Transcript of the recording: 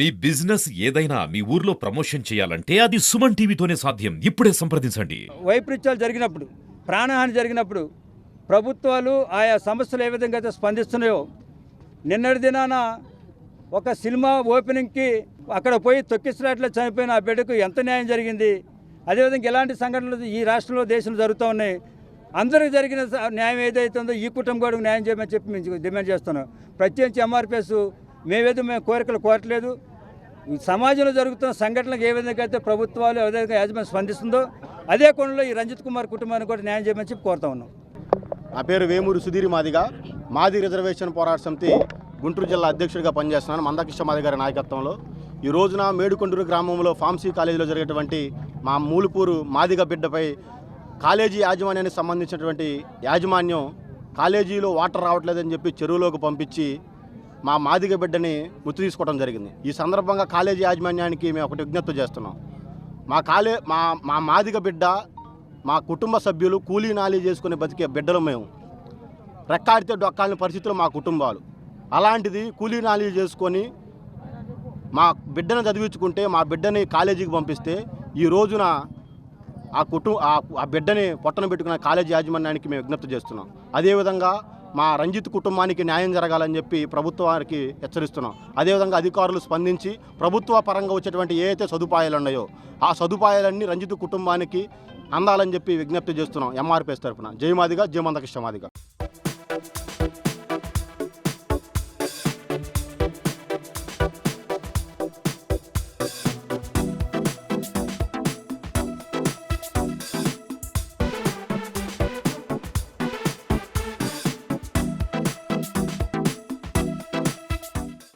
మీ business ఏదైనా మీ ఊర్లో promotion చేయాలంటే అది సుమన్ టీవీతోనే సాధ్యం. ఇప్పుడే సంప్రదించండి. వైపరీత్యాలు జరిగినప్పుడు ప్రాణహాని జరిగినప్పుడు ప్రభుత్వాలు ఆయా సమస్యలు ఏ విధంగా అయితే స్పందిస్తున్నాయో నిన్నటి దినాన ఒక సినిమా ఓపెనింగ్కి అక్కడ పోయి తొక్కిసలాట్లో చనిపోయిన ఆ బిడ్డకు ఎంత న్యాయం జరిగింది? అదేవిధంగా ఇలాంటి సంఘటనలు ఈ రాష్ట్రంలో దేశంలో జరుగుతూ ఉన్నాయి. అందరికి జరిగిన న్యాయం ఏదైతే ఉందో ఈ కుటుంబం కూడా న్యాయం చేయమని చెప్పి మేము డిమాండ్ చేస్తున్నాం. ప్రత్యేకించి ఎంఆర్పిఎస్ మేమేదో మేము కోరికలు కోరట్లేదు. సమాజంలో జరుగుతున్న సంఘటనలకు ఏ విధంగా అయితే ప్రభుత్వాలు ఏ విధంగా యాజమాన్యం స్పందిస్తుందో అదే కోణంలో ఈ రంజిత్ కుమార్ కుటుంబానికి కూడా న్యాయం చేయమని చెప్పి కోరుతా ఉన్నాం. నా పేరు వేమూరి సుధీర్ మాదిగా. మాది రిజర్వేషన్ పోరాట సమితి గుంటూరు జిల్లా అధ్యక్షుడిగా పనిచేస్తున్నాను. మందకృష్ణ మాది గారి నాయకత్వంలో. ఈ రోజున మేడుకొండూరు గ్రామంలో ఫార్మసీ కాలేజీలో జరిగేటువంటి మా మూలుపూరు మాదిగ బిడ్డపై కాలేజీ యాజమాన్యానికి సంబంధించినటువంటి యాజమాన్యం కాలేజీలో వాటర్ రావట్లేదని చెప్పి చెరువులోకి పంపించి మా మాదిగ బిడ్డని గుర్తు తీసుకోవడం జరిగింది. ఈ సందర్భంగా కాలేజీ యాజమాన్యానికి మేము ఒకటి విజ్ఞప్తి చేస్తున్నాం. మా కాలే మా మా మాదిగ బిడ్డ మా కుటుంబ సభ్యులు కూలీ నాలీ చేసుకుని బతికే బిడ్డలు మేము. రెక్కాడితే డొక్కాలని పరిస్థితులు మా కుటుంబాలు. అలాంటిది కూలీ నాలీ చేసుకొని మా బిడ్డను చదివించుకుంటే మా బిడ్డని కాలేజీకి పంపిస్తే ఈ రోజున ఆ కుటుంబ ఆ బిడ్డని పొట్టన పెట్టుకున్న కాలేజీ యాజమాన్యానికి మేము విజ్ఞప్తి చేస్తున్నాం. అదేవిధంగా మా రంజిత్ కుటుంబానికి న్యాయం జరగాలని చెప్పి ప్రభుత్వానికి హెచ్చరిస్తున్నాం. అదేవిధంగా అధికారులు స్పందించి ప్రభుత్వ పరంగా వచ్చేటువంటి ఏ అయితే సదుపాయాలు ఉన్నాయో ఆ సదుపాయాలన్నీ రంజిత్ కుటుంబానికి అందాలని చెప్పి విజ్ఞప్తి చేస్తున్నాం. ఎంఆర్పిఎస్ తరఫున జయమాదిగా జయమందకృష్ణమాదిగా